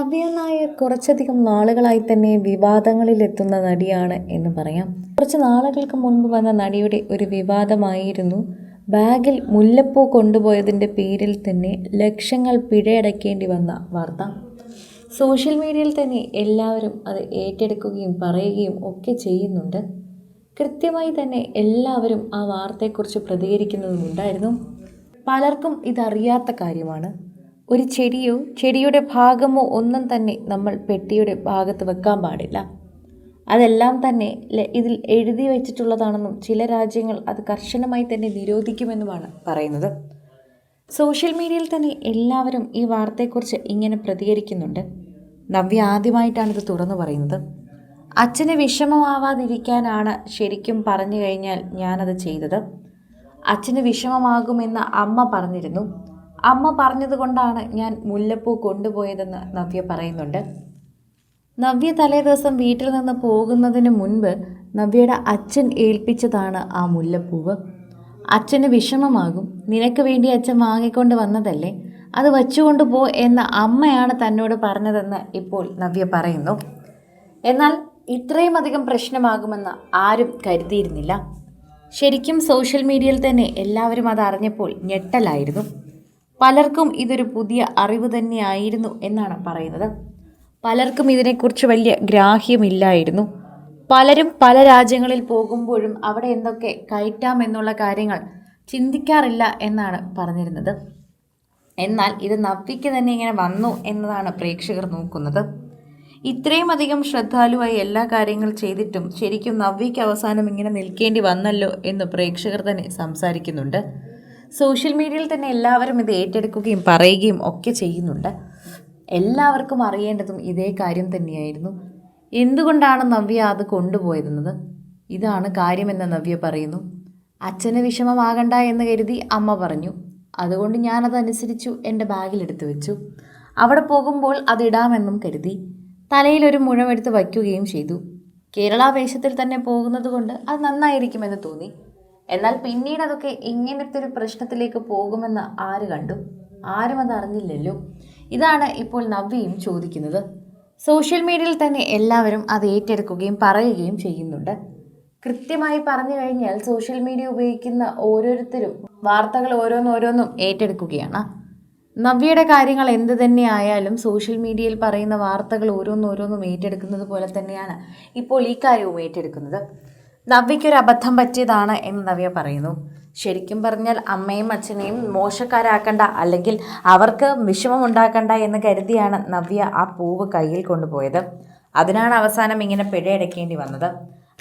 നവ്യ നായർ കുറച്ചധികം നാളുകളായി തന്നെ വിവാദങ്ങളിലെത്തുന്ന നടിയാണ് എന്ന് പറയാം. കുറച്ച് നാളുകൾക്ക് മുൻപ് വന്ന നടിയുടെ ഒരു വിവാദമായിരുന്നു. ബാഗിൽ മുല്ലപ്പൂ കൊണ്ടുപോയതിന്റെ പേരിൽ തന്നെ ലക്ഷങ്ങൾ പിഴയടക്കേണ്ടി വന്ന വാർത്ത. സോഷ്യൽ മീഡിയയിൽ തന്നെ എല്ലാവരും അത് ഏറ്റെടുക്കുകയും പറയുകയും ഒക്കെ ചെയ്യുന്നുണ്ട്. കൃത്യമായി തന്നെ എല്ലാവരും ആ വാർത്തയെക്കുറിച്ച് പ്രതികരിക്കുന്നതുമുണ്ടായിരുന്നു പലർക്കും ഇതറിയാത്ത കാര്യമാണ്. ഒരു ചെടിയോ ചെടിയുടെ ഭാഗമോ ഒന്നും തന്നെ നമ്മൾ പെട്ടിയുടെ ഭാഗത്ത് വെക്കാൻ പാടില്ല. അതെല്ലാം തന്നെ ഇതിൽ എഴുതി വച്ചിട്ടുള്ളതാണെന്നും ചില രാജ്യങ്ങൾ അത് കർശനമായി തന്നെ നിരോധിക്കുമെന്നുമാണ് പറയുന്നത്. സോഷ്യൽ മീഡിയയിൽ തന്നെ എല്ലാവരും ഈ വാർത്തയെക്കുറിച്ച് ഇങ്ങനെ പ്രതികരിക്കുന്നുണ്ട്. നവ്യ ആദ്യമായിട്ടാണിത് തുറന്നു പറയുന്നത്. അച്ഛന് വിഷമമാവാതിരിക്കാനാണ് ശരിക്കും പറഞ്ഞു കഴിഞ്ഞാൽ ഞാനത് ചെയ്തത്. അച്ഛന് വിഷമമാകുമെന്ന് അമ്മ പറഞ്ഞിരുന്നു. അമ്മ പറഞ്ഞതുകൊണ്ടാണ് ഞാൻ മുല്ലപ്പൂ കൊണ്ടുപോയതെന്ന് നവ്യ പറയുന്നുണ്ട്. നവ്യ തലേ ദിവസം വീട്ടിൽ നിന്ന് പോകുന്നതിന് മുൻപ് നവ്യയുടെ അച്ഛൻ ഏൽപ്പിച്ചതാണ് ആ മുല്ലപ്പൂവ്. അച്ഛന് വിഷമമാകും. നിനക്ക് വേണ്ടി അച്ഛൻ വാങ്ങിക്കൊണ്ട് വന്നതല്ലേ? അത് വച്ചുകൊണ്ട് പോ എന്ന അമ്മയാണ് തന്നോട് പറഞ്ഞതെന്ന് ഇപ്പോൾ നവ്യ പറയുന്നു. എന്നാൽ ഇത്രയും അധികം പ്രശ്നമാകുമെന്ന് ആരും കരുതിയിരുന്നില്ല. ശരിക്കും സോഷ്യൽ മീഡിയയിൽ തന്നെ എല്ലാവരും അത് അറിഞ്ഞപ്പോൾ ഞെട്ടലായിരുന്നു. പലർക്കും ഇതൊരു പുതിയ അറിവ് തന്നെയായിരുന്നു എന്നാണ് പറയുന്നത്. പലർക്കും ഇതിനെക്കുറിച്ച് വലിയ ഗ്രാഹ്യമില്ലായിരുന്നു. പലരും പല രാജ്യങ്ങളിൽ പോകുമ്പോഴും അവിടെ എന്തൊക്കെ കയറ്റാം എന്നുള്ള കാര്യങ്ങൾ ചിന്തിക്കാറില്ല എന്നാണ് പറഞ്ഞിരുന്നത്. എന്നാൽ ഇത് നവ്യയ്ക്ക് തന്നെ ഇങ്ങനെ വന്നു എന്നതാണ് പ്രേക്ഷകർ നോക്കുന്നത്. ഇത്രയും അധികം ശ്രദ്ധാലുവായി എല്ലാ കാര്യങ്ങൾ ചെയ്തിട്ടും ശരിക്കും നവ്യയ്ക്ക് അവസാനം ഇങ്ങനെ നിൽക്കേണ്ടി വന്നല്ലോ എന്ന് പ്രേക്ഷകർ തന്നെ സംസാരിക്കുന്നുണ്ട്. സോഷ്യൽ മീഡിയയിൽ തന്നെ എല്ലാവരും ഇത് ഏറ്റെടുക്കുകയും പറയുകയും ഒക്കെ ചെയ്യുന്നുണ്ട്. എല്ലാവർക്കും അറിയേണ്ടതും ഇതേ കാര്യം തന്നെയായിരുന്നു. എന്തുകൊണ്ടാണ് നവ്യ അത് കൊണ്ടുപോയതെന്നത്? ഇതാണ് കാര്യമെന്ന് നവ്യ പറയുന്നു. അച്ഛന് വിഷമമാകണ്ട എന്ന് കരുതി അമ്മ പറഞ്ഞു. അതുകൊണ്ട് ഞാനതനുസരിച്ചു എന്റെ ബാഗിലെടുത്ത് വെച്ചു. അവിടെ പോകുമ്പോൾ അതിടാമെന്നും കരുതി. തലയിലൊരു മുഴമെടുത്ത് വയ്ക്കുകയും ചെയ്തു. കേരള വേഷത്തിൽ തന്നെ പോകുന്നത് കൊണ്ട് അത് നന്നായിരിക്കുമെന്ന് തോന്നി. എന്നാൽ പിന്നീട് അതൊക്കെ ഇങ്ങനത്തെ ഒരു പ്രശ്നത്തിലേക്ക് പോകുമെന്ന് ആര് കണ്ടു? ആരും അത് അറിഞ്ഞില്ലല്ലോ. ഇതാണ് ഇപ്പോൾ നവ്യയും ചോദിക്കുന്നത്. സോഷ്യൽ മീഡിയയിൽ തന്നെ എല്ലാവരും അത് ഏറ്റെടുക്കുകയും പറയുകയും ചെയ്യുന്നുണ്ട്. കൃത്യമായി പറഞ്ഞു കഴിഞ്ഞാൽ സോഷ്യൽ മീഡിയ ഉപയോഗിക്കുന്ന ഓരോരുത്തരും വാർത്തകൾ ഓരോന്നോരോന്നും ഏറ്റെടുക്കുകയാണ്. നവ്യയുടെ കാര്യങ്ങൾ എന്ത് തന്നെ ആയാലും സോഷ്യൽ മീഡിയയിൽ പറയുന്ന വാർത്തകൾ ഓരോന്നോരോന്നും ഏറ്റെടുക്കുന്നത് പോലെ തന്നെയാണ് ഇപ്പോൾ ഈ കാര്യവും ഏറ്റെടുക്കുന്നത്. നവ്യയ്ക്കൊരു അബദ്ധം പറ്റിയതാണ് എന്ന് നവ്യ പറയുന്നു. ശരിക്കും പറഞ്ഞാൽ അമ്മയും അച്ഛനെയും മോശക്കാരാക്കണ്ട അല്ലെങ്കിൽ അവർക്ക് വിഷമം ഉണ്ടാക്കണ്ട എന്ന് കരുതിയാണ് നവ്യ ആ പൂവ് കയ്യിൽ കൊണ്ടുപോയത്. അതിനാണ് അവസാനം ഇങ്ങനെ പിഴയടക്കേണ്ടി വന്നത്.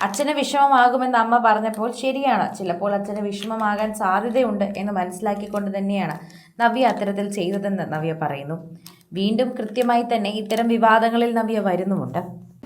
അച്ഛന് വിഷമമാകുമെന്ന് അമ്മ പറഞ്ഞപ്പോൾ ശരിയാണ്. ചിലപ്പോൾ അച്ഛന് വിഷമമാകാൻ സാധ്യതയുണ്ട് എന്ന് മനസ്സിലാക്കിക്കൊണ്ട് തന്നെയാണ് നവ്യ അത്തരത്തിൽ ചെയ്തതെന്ന് നവ്യ പറയുന്നു. വീണ്ടും കൃത്യമായി തന്നെ ഇത്തരം വിവാദങ്ങളിൽ നവ്യ വരുന്നുമുണ്ട്.